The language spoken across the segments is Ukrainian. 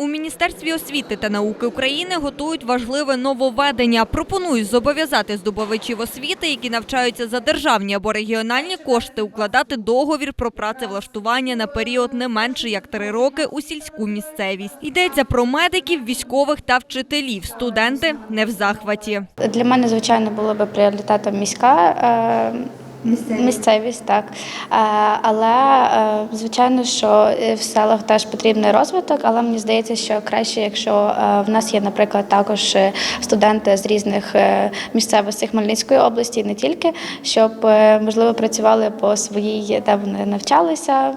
У Міністерстві освіти та науки України готують важливе нововведення. Пропонують зобов'язати здобувачів освіти, які навчаються за державні або регіональні кошти, укладати договір про працевлаштування на період не менше як три роки у сільську місцевість. Йдеться про медиків, військових та вчителів. Студенти не в захваті. Для мене, звичайно, було би пріоритетом міська е, місцевість, так. Але, е, звичайно, що е, в селах теж потрібний розвиток, але мені здається, що краще, якщо е, в нас є, наприклад, також студенти з різних місцевостей Хмельницької області, не тільки, щоб, можливо, працювали по своїй, де вони навчалися.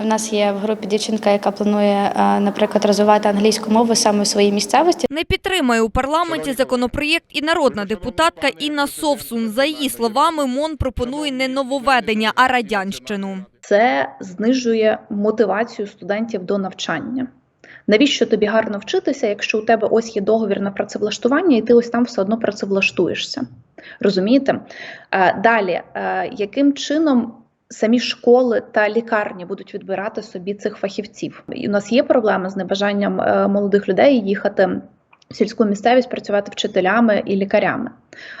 В нас є в групі дівчинка, яка планує, наприклад, розвивати англійську мову саме в своїй місцевості. Не підтримує у парламенті законопроєкт і народна депутатка Інна Совсун. За її словами, МОН пропонує не нововведення, а радянщину. це знижує мотивацію студентів до навчання. Навіщо тобі гарно вчитися, якщо у тебе ось є договір на працевлаштування, і ти ось там все одно працевлаштуєшся? Розумієте? Е, Далі, е, яким чином самі школи та лікарні будуть відбирати собі цих фахівців? І у нас є проблема з небажанням е, молодих людей їхати сільську місцевість працювати вчителями і лікарями.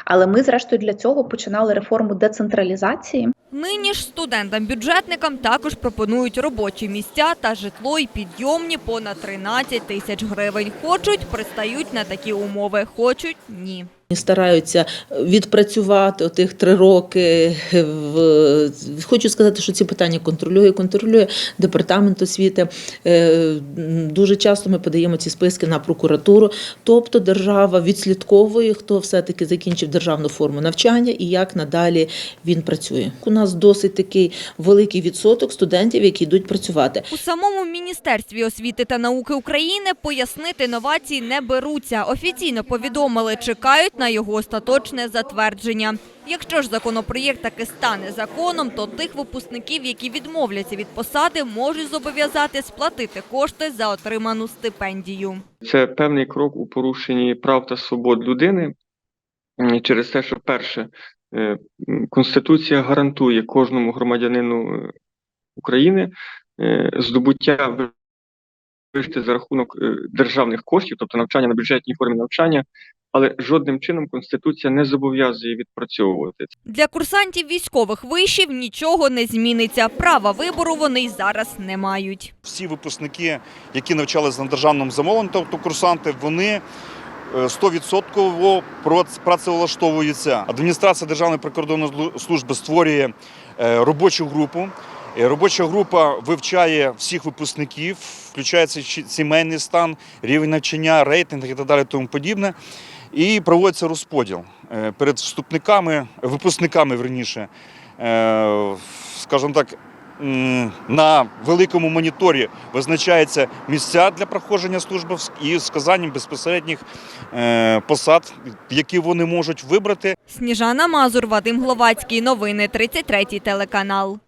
Але ми, зрештою, для цього починали реформу децентралізації. Нині ж студентам-бюджетникам також пропонують робочі місця та житло і підйомні понад 13 тисяч гривень. Хочуть, пристають на такі умови. Хочуть – ні. Стараються відпрацювати отих три роки. В... Хочу сказати, що ці питання контролює, контролює департамент освіти. Е, Дуже часто ми подаємо ці списки на прокуратуру. Тобто держава відслідковує, хто все-таки закінчив державну форму навчання і як надалі він працює. У нас досить такий великий відсоток студентів, які йдуть працювати. У самому Міністерстві освіти та науки України пояснити новації не беруться. Офіційно повідомили, чекають на його остаточне затвердження. Якщо ж законопроєкт таки стане законом, то тих випускників, які відмовляться від посади, можуть зобов'язати сплатити кошти за отриману стипендію. Це певний крок у порушенні прав та свобод людини через те, що перше, е, Конституція гарантує кожному громадянину е, України е, здобуття ви- за рахунок е, державних коштів, тобто навчання на бюджетній формі навчання, але жодним чином Конституція не зобов'язує відпрацьовувати Для курсантів військових вишів нічого не зміниться. Права вибору вони й зараз не мають. Всі випускники, які навчалися на державному замовленні, тобто курсанти, вони е, 100% працевлаштовуються. Адміністрація Державної прикордонної служби створює е, робочу групу. Е, Робоча група вивчає всіх випускників, включається сімейний стан, рівень навчання, рейтинг і так далі, тому подібне. І проводиться розподіл Е, перед вступниками, випускниками верніше, е, скажімо так, на великому моніторі визначаються місця для проходження служби і сказанням безпосередніх посад, які вони можуть вибрати. Сніжана Мазур, Вадим Гловацький. Новини 33 телеканал.